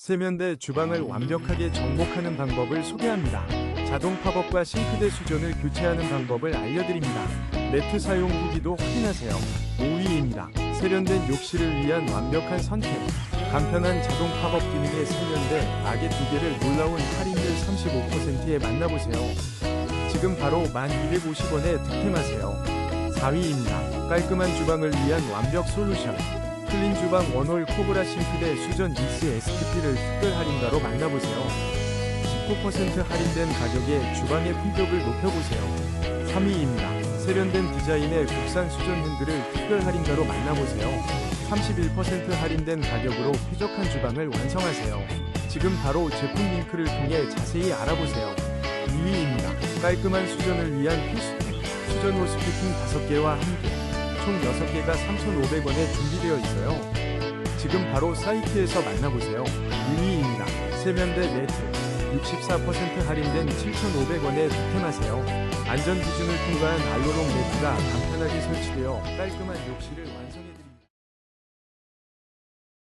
세면대 주방을 완벽하게 정복하는 방법을 소개합니다. 자동 팝업과 싱크대 수전을 교체하는 방법을 알려드립니다. 매트 사용 후기도 확인하세요. 5위입니다. 세련된 욕실을 위한 완벽한 선택. 간편한 자동 팝업 기능의 세면대 악의 두 개를 놀라운 할인율 35%에 만나보세요. 지금 바로 1,250원에 득템하세요. 4위입니다. 깔끔한 주방을 위한 완벽 솔루션. 클린 주방 원홀 코브라 싱크대 수전 이스 SPP를 특별 할인가로 만나보세요. 19% 할인된 가격에 주방의 품격을 높여보세요. 3위입니다. 세련된 디자인의 국산 수전 핸들을 특별 할인가로 만나보세요. 31% 할인된 가격으로 쾌적한 주방을 완성하세요. 지금 바로 제품 링크를 통해 자세히 알아보세요. 2위입니다. 깔끔한 수전을 위한 필수템. 수전 호스 피팅 5개와 함께 총 6개가 3,500원에 준비되어 있어요. 지금 바로 사이트에서 만나보세요. 1위입니다. 세면대 매트 64% 할인된 7,500원에 득템하세요. 안전 기준을 통과한 알로롱 매트가 간편하게 설치되어 깔끔한 욕실을 완성해